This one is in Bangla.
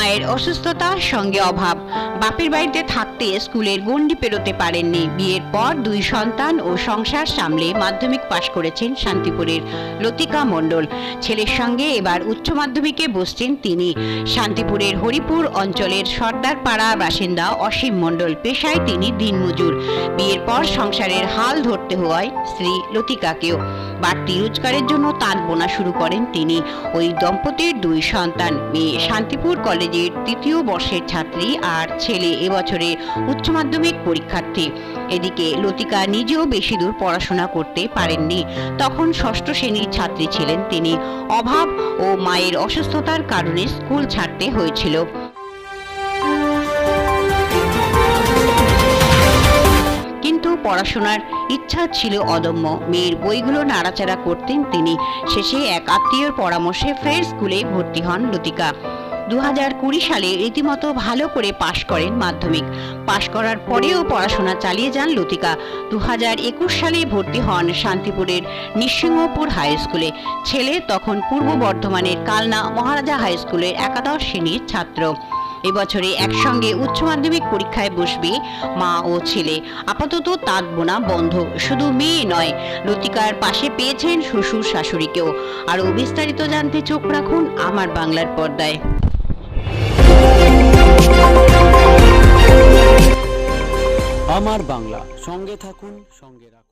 মায়ের অসুস্থতা সঙ্গে অভাব। বাপের বাড়িতে থাকতে স্কুলের গণ্ডি পেরোতে পারেননি। বিয়ের পর দুই সন্তান ও সংসার সামলে মাধ্যমিক পাশ করেছেন শান্তিপুরের লতিকা মণ্ডল। ছেলের সঙ্গে এবার উচ্চ মাধ্যমিকে বসছেন তিনি। শান্তিপুরের হরিপুর অঞ্চলের সর্দারপাড়া বাসিন্দা অসীম মণ্ডল পেশায় তিনি দিনমজুর। বিয়ের পর সংসারের হাল ধরতে হওয়ায় স্ত্রী লতিকাকেও বাড়তি রোজগারের জন্য তাঁত বোনা শুরু করেন তিনি। ওই দম্পতির দুই সন্তান মেয়ে শান্তিপুর কলেজের তৃতীয় বর্ষের ছাত্রী আর ছেলে এবছরের উচ্চ মাধ্যমিক পরীক্ষার্থী। এদিকে লতিকা নিজেও বেশি দূর পড়াশোনা করতে পারেননি। তখন ষষ্ঠ শ্রেণির ছাত্রী ছিলেন তিনি। অভাব ও মায়ের অসুস্থতার কারণে স্কুল ছাড়তে হয়েছিল। পড়াশোনার ইচ্ছা ছিল অদম্য। মেয়ের বইগুলো নাড়াচাড়া করতেন তিনি। শেষে এক আত্মীয়র পরামর্শে ফের স্কুলে ভর্তি হন লতিকা। দু হাজার কুড়ি সালে রীতিমতো ভালো করে পাশ করেন মাধ্যমিক। পাশ করার পরেও পড়াশোনা চালিয়ে যান লতিকা। দু হাজার একুশ সালে ভর্তি হন শান্তিপুরের নিঃসিংহপুর হাই স্কুলে। ছেলে তখন পূর্ব বর্ধমানের কালনা মহারাজা হাই স্কুলের একাদশ শ্রেণির ছাত্র। এবছরে একসঙ্গে উচ্চ মাধ্যমিক পরীক্ষায় বসবে মা ও ছেলে। আপাতত তাঁত বোনা বন্ধ, শুধু মেয়ে নয়, লতিকার পাশে পেয়েছেন শ্বশুর শাশুড়িকেও। আরও বিস্তারিত জানতে চোখ রাখুন আমার বাংলার পর্দায়। আমার বাংলা, সঙ্গে থাকুন, সঙ্গে রাখুন।